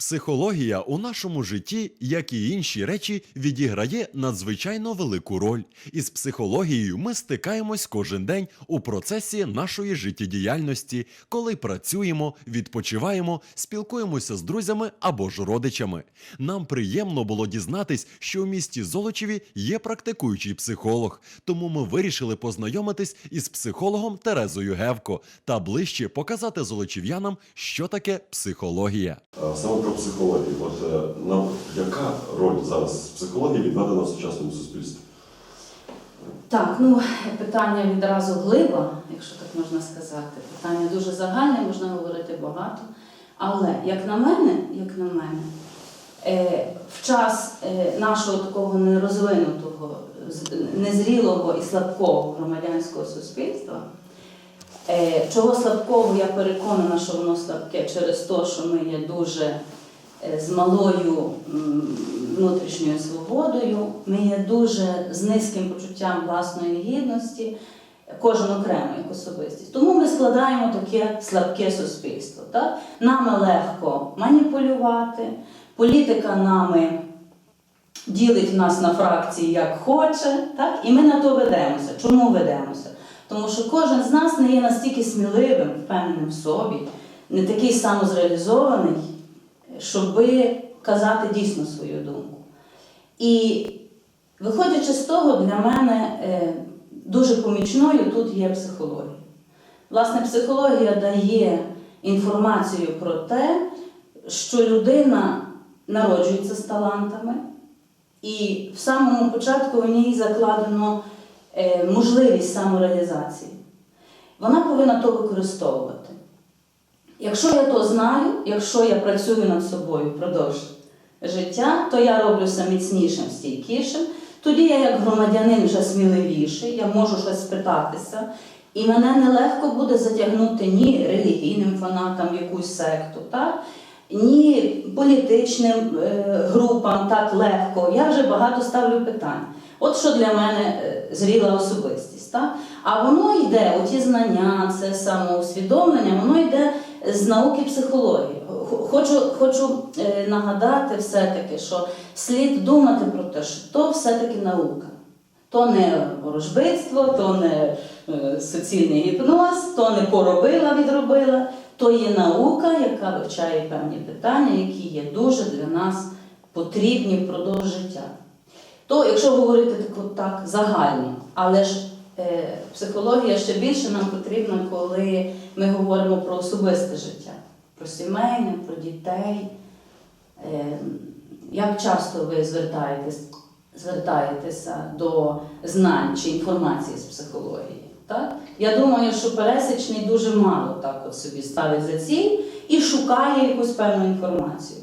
Психологія у нашому житті, як і інші речі, відіграє надзвичайно велику роль. Із психологією ми стикаємось кожен день у процесі нашої життєдіяльності, коли працюємо, відпочиваємо, спілкуємося з друзями або ж родичами. Нам приємно було дізнатись, що у місті Золочеві є практикуючий психолог, тому ми вирішили познайомитись із психологом Терезою Гевко та ближче показати золочів'янам, що таке психологія. Про психологію. От е, яка роль зараз психології відведена в сучасному суспільстві? Так, ну питання відразу глиба, якщо так можна сказати. Питання дуже загальне, можна говорити багато. Але як на мене, як на мене, е, в час е, нашого такого нерозвинутого, незрілого і слабкого громадянського суспільства, чого слабкого я переконана, що воно слабке через те, що ми є дуже е, з малою внутрішньою свободою, ми є дуже з низьким почуттям власної гідності, кожен окремо як особистість. Тому ми складаємо таке слабке суспільство. Так? Нами легко маніпулювати, політика нами ділить нас на фракції як хоче, так? і ми на то ведемося. Чому ведемося? Тому що кожен з нас не є настільки сміливим, впевненим в собі, не такий самозреалізований, щоби казати дійсно свою думку. І виходячи з того, для мене е, дуже помічною тут є психологія. Власне, психологія дає інформацію про те, що людина народжується з талантами, і в самому початку в ній закладено можливість самореалізації. Вона повинна то використовувати. Якщо я то знаю, якщо я працюю над собою впродовж життя, то я роблюся міцнішим, стійкішим. Тоді я, як громадянин, вже сміливіший, я можу щось спитатися, і мене нелегко буде затягнути ні релігійним фанатам якусь секту, так? ні політичним е, групам так легко. Я вже багато ставлю питань. От що для мене е, зріла особистість. Так? А воно йде, оті знання, це самоусвідомлення, воно йде з науки психології. Хочу, хочу е, нагадати все-таки, що слід думати про те, що то все-таки наука. То не ворожбитство, то не е, суцільний гіпноз, то не поробила, відробила, то є наука, яка вивчає певні питання, які є дуже для нас потрібні впродовж життя. То, якщо говорити так, так загально, але ж е, психологія ще більше нам потрібна, коли ми говоримо про особисте життя, про сімейне, про дітей. Е, як часто ви звертаєтесь, звертаєтеся до знань чи інформації з психології? Так? Я думаю, що пересічний дуже мало так от собі ставить за ціль і шукає якусь певну інформацію.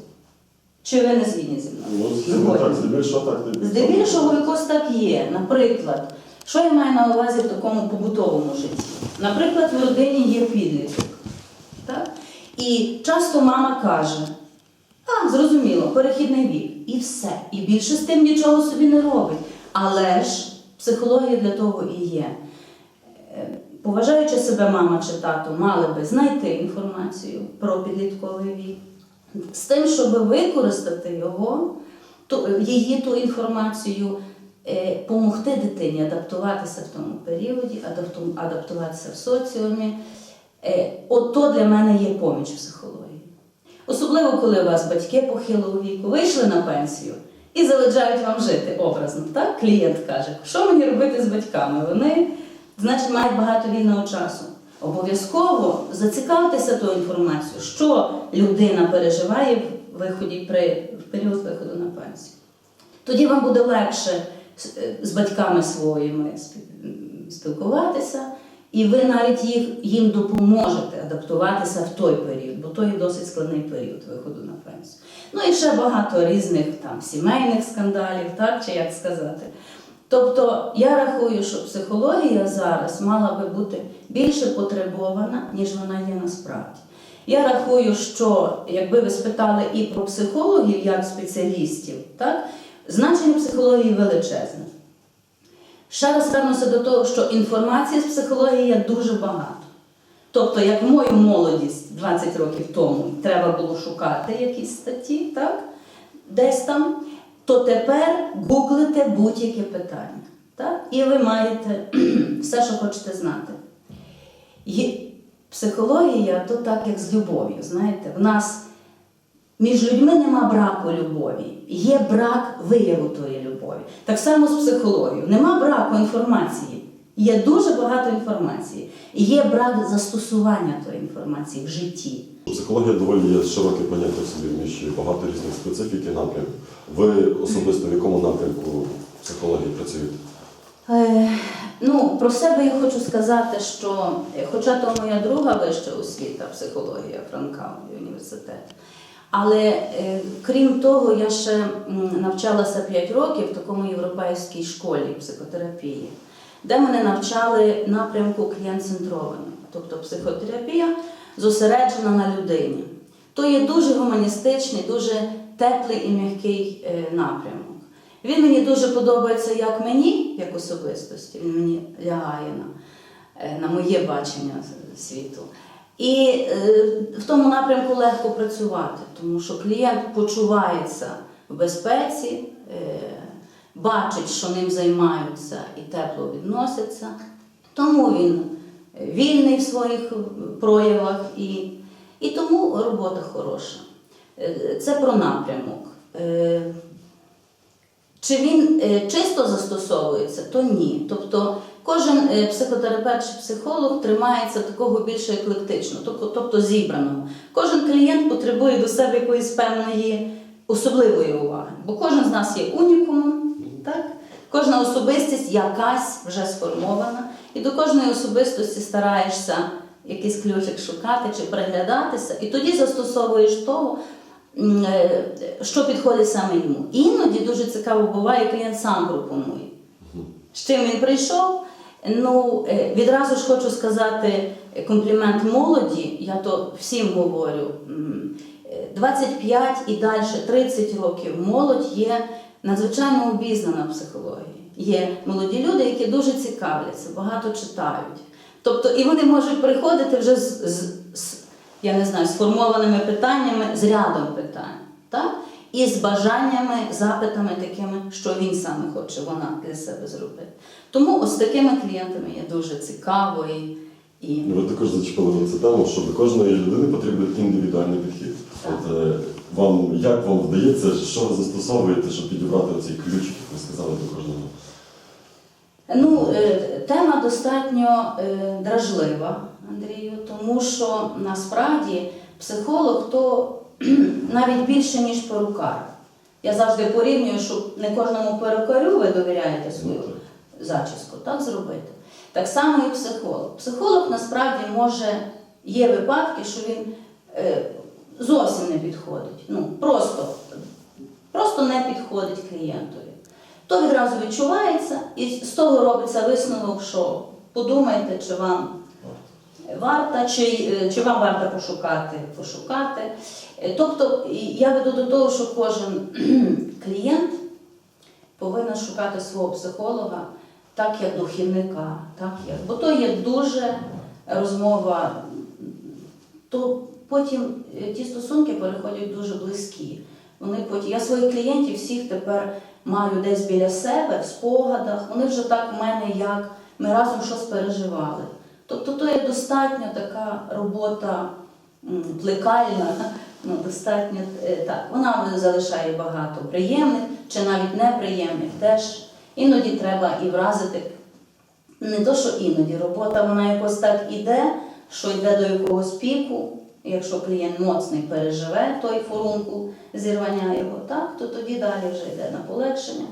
Чи ви не згідні зі мною? Ну, так, здебільшого так. Здебільшого якось так є. Наприклад, що я маю на увазі в такому побутовому житті? Наприклад, в родині є підліток. Так? І часто мама каже: а, зрозуміло, перехідний вік. І все. І більше з тим нічого собі не робить. Але ж психологія для того і є. Е, Поважаючи себе мама чи тато, мали би знайти інформацію про підлітковий вік, з тим, щоб використати його, ту, її ту інформацію, е, дитині адаптуватися в тому періоді, адапту- адаптуватися в соціумі. Е, От то для мене є поміч психології. Особливо, коли у вас батьки похилого віку вийшли на пенсію і заведжають вам жити образно. Так? Клієнт каже, що мені робити з батьками? Вони, значить, мають багато вільного часу. Обов'язково зацікавтеся тою інформацією, що людина переживає в виході при в період виходу на пенсію. Тоді вам буде легше з- е, батьками своїми спілкуватися, і ви навіть їх, їм допоможете адаптуватися в той період, бо то є досить складний період виходу на пенсію. Ну і ще багато різних там сімейних скандалів, так чи як сказати. Тобто я рахую, що психологія зараз мала би бути більше потребована, ніж вона є насправді. Я рахую, що якби ви спитали і про психологів як спеціалістів, так, значення психології величезне. Ще раз вернуся до того, що інформації з психології є дуже багато. Тобто, як мою молодість 20 років тому треба було шукати якісь статті, так? десь там, то тепер гуглите будь-яке питання. Так? І ви маєте все, що хочете знати. Є... Психологія то так, як з любов'ю. Знаєте, в нас між людьми нема браку любові, є брак вияву тої любові. Так само з психологією. Нема браку інформації. Є дуже багато інформації. І є брак застосування тої інформації в житті. Психологія доволі є широке поняття в собі, вміщує багато різних специфік і напрямків. Ви особисто в якому напрямку психології працюєте? Е, ну, про себе я хочу сказати, що е, хоча то моя друга вища освіта, психологія Франка університет, але е, крім того, я ще навчалася 5 років в такому європейській школі психотерапії, де мене навчали напрямку клієнт-центрованого, тобто психотерапія зосереджена на людині. То є дуже гуманістичний, дуже теплий і м'який е, напрямок. Він мені дуже подобається як мені, як особистості, він мені лягає на, е, на моє бачення світу. І е, в тому напрямку легко працювати, тому що клієнт почувається в безпеці, бачить, що ним займаються і тепло відносяться. Тому він вільний в своїх проявах і, і тому робота хороша. Е, Це про напрямок. Е, чи він е, чисто застосовується, то ні. Тобто кожен психотерапевт чи психолог тримається такого більш еклектично, тобто, тобто зібраного. Кожен клієнт потребує до себе якоїсь певної особливої уваги, бо кожен з нас є унікумом, так? кожна особистість якась вже сформована, і до кожної особистості стараєшся якийсь ключик шукати чи приглядатися, і тоді застосовуєш того, е, що підходить саме йому. Іноді дуже цікаво буває, клієнт сам пропонує. З чим він прийшов? Ну, е, відразу ж хочу сказати е, комплімент молоді, я то всім говорю. е, 25 і далі 30 років молодь є надзвичайно обізнана в. Є молоді люди, які дуже цікавляться, багато читають. Тобто, і вони можуть приходити вже з, з, з я не знаю, сформованими питаннями, з рядом питань. Так? І з бажаннями, запитами такими, що він саме хоче, вона для себе зробити. Тому ось такими клієнтами є дуже цікаво і, і Ви також зачепили на цю тему, що до кожної людини потрібен індивідуальний підхід. Так. От е, вам як вам вдається, що ви застосовуєте, щоб підібрати оцей ключик, як ви сказали, до кожного? Ну, е, тема достатньо е, дражлива, Андрію, тому що насправді психолог то навіть більше, ніж перукар. Я завжди порівнюю, що не кожному перукарю ви довіряєте свою зачіску, так зробити. Так само і психолог. Психолог насправді може, є випадки, що він е, зовсім не підходить. Ну, просто, просто не підходить клієнтові. То відразу відчувається, і з того робиться висновок, що подумайте, чи вам варта, чи, е, чи вам варто пошукати, пошукати. Е, Тобто я веду до того, що кожен клієнт повинен шукати свого психолога так, як духівника, так як. Бо то є дуже розмова, то потім е, ті стосунки переходять дуже близькі. Вони потім, я своїх клієнтів всіх тепер маю десь біля себе, в спогадах. Вони вже так в мене, як ми разом щось переживали. Тобто то є достатньо така робота плекальна, ну, достатньо е, так. Вона залишає багато приємних чи навіть неприємних теж. Іноді треба і вразити. Не то, що іноді робота вона якось так іде, що йде до якогось піку. Якщо клієнт моцний переживе той фурункул зірвання його, так, то тоді далі вже йде на полегшення.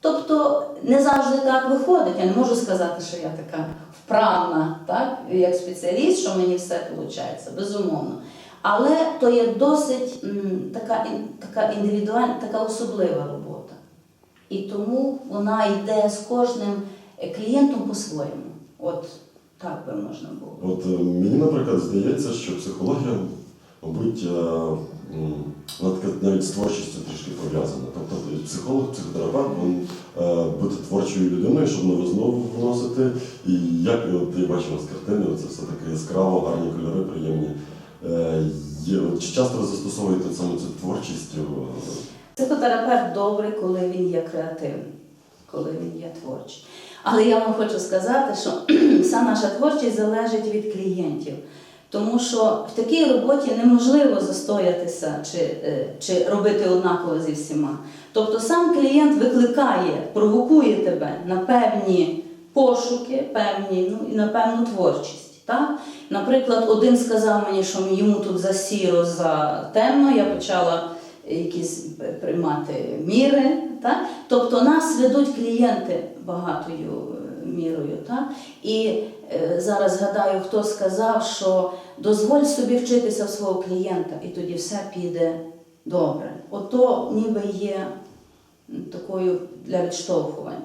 Тобто не завжди так виходить. Я не можу сказати, що я така вправна, так, як спеціаліст, що мені все виходить, безумовно. Але то є досить м, така, така індивідуальна, така особлива робота. І тому вона йде з кожним клієнтом по-своєму. От так би можна було. От е, мені, наприклад, здається, що психологія, мабуть, е, навіть з творчістю трішки пов'язано. Тобто психолог, психотерапевт, він е, бути творчою людиною, щоб новизну вносити. І як бачу у вас картини, це все таке яскраво, гарні кольори, приємні. Е, чи часто ви застосовуєте саме цю творчість? е, Психотерапевт добрий, коли він є креативний, коли він є творчий. Але я вам хочу сказати, що вся наша творчість залежить від клієнтів. Тому що в такій роботі неможливо застоятися чи, е, чи робити однаково зі всіма. Тобто сам клієнт викликає, провокує тебе на певні пошуки, певні, ну і на певну творчість. Так? Наприклад, один сказав мені, що йому тут за сіро, за темно, я почала якісь приймати міри. Так? Тобто нас ведуть клієнти багатою е, мірою. Так? І е, зараз згадаю, хто сказав, що дозволь собі вчитися в свого клієнта, і тоді все піде добре. Ото ніби є такою для відштовхування.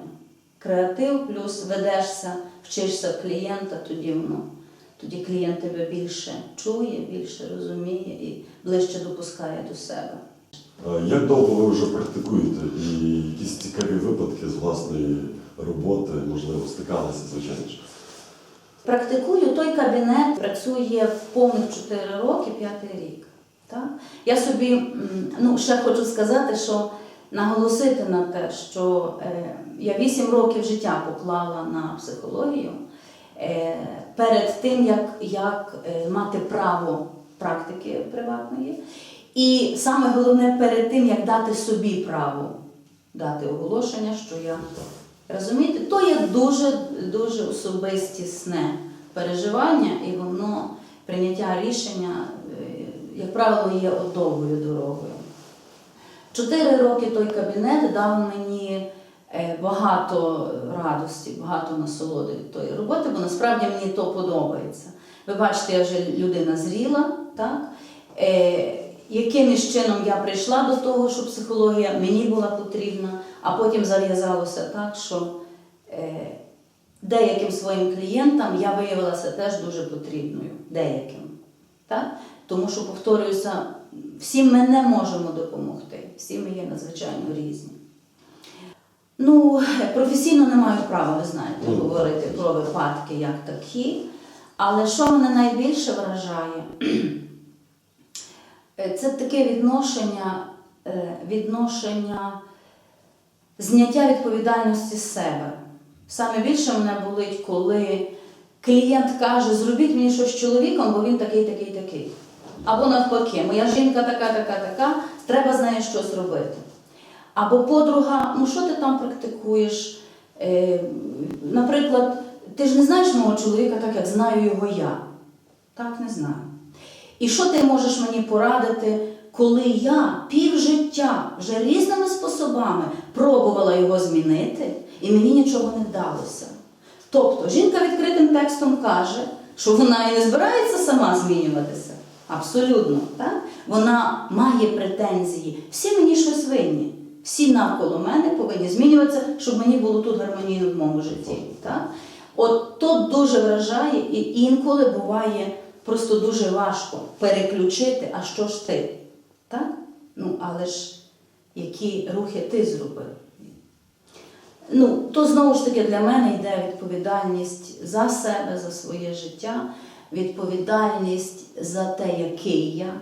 Креатив плюс ведешся, вчишся в клієнта, тоді воно. Тоді клієнт тебе більше чує, більше розуміє і ближче допускає до себе. Е, Як довго ви вже практикуєте? І якісь цікаві випадки з власної роботи, можливо, стикалися, звичайно. Практикую той кабінет, працює повних 4 роки, п'ятий рік. Так? Я собі ну, ще хочу сказати, що наголосити на те, що е, я 8 років життя поклала на психологію е, перед тим, як, як е, мати право практики приватної. І саме головне перед тим, як дати собі право дати оголошення, що я Розумієте, то є дуже дуже особистісне переживання, і воно прийняття рішення, е, як правило, є довгою дорогою. Чотири роки той кабінет дав мені е, багато радості, багато насолоди тої роботи, бо насправді мені то подобається. Ви бачите, я вже людина зріла, так? Якимось чином я прийшла до того, що психологія мені була потрібна, а потім зав'язалося так, що е, деяким своїм клієнтам я виявилася теж дуже потрібною. Деяким. Так? Тому що, повторююся, всі ми не можемо допомогти, всі ми є надзвичайно різні. Ну, професійно не маю права, ви знаєте, Ну, говорити про випадки як такі. Але що мене найбільше вражає, це таке відношення, е, відношення зняття відповідальності з себе. Саме більше мене болить, коли клієнт каже, зробіть мені щось з чоловіком, бо він такий, такий, такий. Або навпаки, моя жінка така, така, така, треба з нею щось робити. Або подруга, ну що ти там практикуєш? Е, наприклад, ти ж не знаєш мого чоловіка так, як знаю його я. Так, не знаю. І що ти можеш мені порадити, коли я півжиття вже різними способами пробувала його змінити, і мені нічого не вдалося. Тобто жінка відкритим текстом каже, що вона і не збирається сама змінюватися. Абсолютно, так? Вона має претензії. Всі мені щось винні. Всі навколо мене повинні змінюватися, щоб мені було тут гармонійно в моєму житті. Так? От то дуже вражає, і інколи буває просто дуже важко переключити, а що ж ти? Так? Ну, але ж які рухи ти зробив? Ну, то знову ж таки для мене йде відповідальність за себе, за своє життя, відповідальність за те, який я.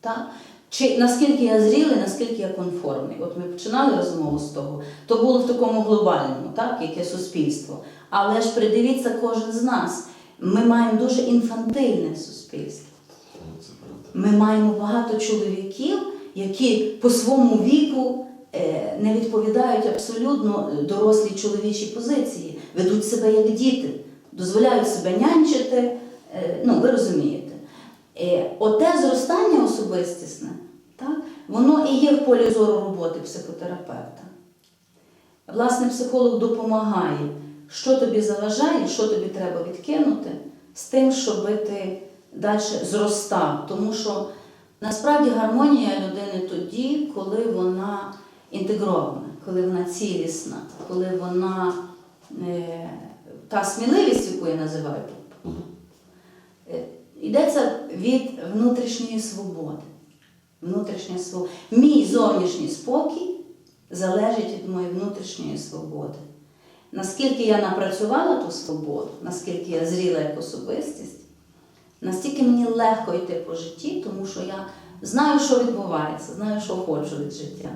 Так? Чи наскільки я зрілий, наскільки я конформний? От ми починали розмову з того, то було в такому глобальному, так, яке суспільство. Але ж придивіться кожен з нас. Ми маємо дуже інфантильне суспільство. Ми маємо багато чоловіків, які по своєму віку е, не відповідають абсолютно дорослій чоловічій позиції, ведуть себе як діти, дозволяють себе нянчити. е, Ну, ви розумієте. Е, Оте зростання особистісне, так, воно і є в полі зору роботи психотерапевта. Власне, психолог допомагає, що тобі заважає, що тобі треба відкинути, з тим, щоб ти далі зростав. Тому що насправді гармонія людини тоді, коли вона інтегрована, коли вона цілісна, коли вона е, та сміливість, яку я називаю, е, йдеться від внутрішньої свободи. Внутрішня свобода. Мій зовнішній спокій залежить від моєї внутрішньої свободи. Наскільки я напрацювала ту свободу, наскільки я зріла як особистість, настільки мені легко йти по житті, тому що я знаю, що відбувається, знаю, що хочу від життя.